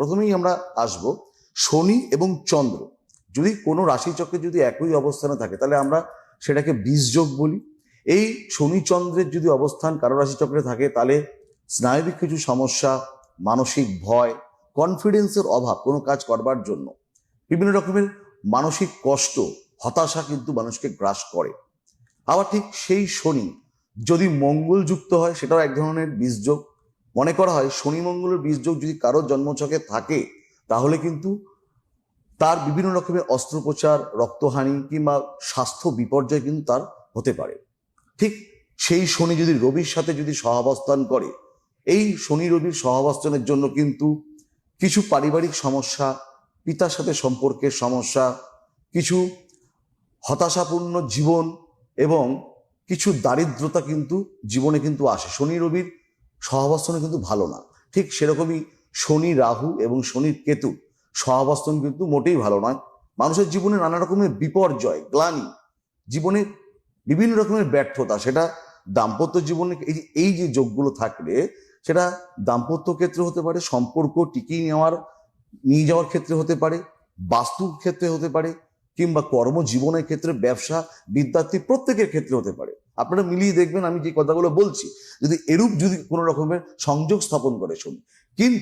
প্রথমেই আমরা আসব শনি এবং চন্দ্র। যদি কোনো রাশিচক্রে যদি একই অবস্থানে থাকে, তাহলে আমরা সেটাকে বীজযোগ বলি। এই শনি চন্দ্রের যদি অবস্থান কারও রাশিচক্রে থাকে, তাহলে স্নায়বিক কিছু সমস্যা, মানসিক ভয় কনফিডেন্সের অভাব, কোনো কাজ করবার জন্য বিভিন্ন রকমের মানসিক কষ্ট, হতাশা কিন্তু মানুষকে গ্রাস করে। আবার ঠিক সেই শনি, যদি মঙ্গলযুক্ত হয়, সেটাও এক ধরনের বীজযোগ। মনে করা হয় শনি মঙ্গলের বীজযোগ যদি কারোর জন্মছকে থাকে, তাহলে কিন্তু তার বিভিন্ন রকমের অস্ত্রোপচার, রক্তহানি কিংবা স্বাস্থ্য বিপর্যয় কিন্তু তার হতে পারে। ঠিক সেই শনি যদি রবির সাথে যদি সহাবস্থান করে, এই শনি রবির সহাবস্থানের জন্য কিন্তু কিছু পারিবারিক সমস্যা, পিতার সাথে সম্পর্কের সমস্যা, কিছু হতাশাপূর্ণ জীবন এবং কিছু দারিদ্রতা কিন্তু জীবনে কিন্তু আসে। শনি রবির সহাবস্থানে কিন্তু ভালো না। ঠিক সেরকমই শনি, রাহু এবং শনির কেতু সহাবস্থান কিন্তু মোটেই ভালো নয়। মানুষের জীবনে নানা রকমের বিপর্যয়, গ্লানি, জীবনে বিভিন্ন রকমের ব্যর্থতা, সেটা দাম্পত্য জীবনে এই যে এই যে যোগগুলো থাকলে, সেটা দাম্পত্য ক্ষেত্রে হতে পারে, সম্পর্ক টিকিয়ে নেওয়ার, নিয়ে যাওয়ার ক্ষেত্রে হতে পারে, বাস্তুর ক্ষেত্রে হতে পারে কিংবা কর্মজীবনের ক্ষেত্রে ব্যবসা, বিদ্যার্থী প্রত্যেকের ক্ষেত্রে হতে পারে। আপনারা মিলিয়ে দেখবেন, আমি যে কথাগুলো বলছি, যদি এরূপ যদি কোনো রকমের সংযোগ স্থাপন করে শুনি কিন্তু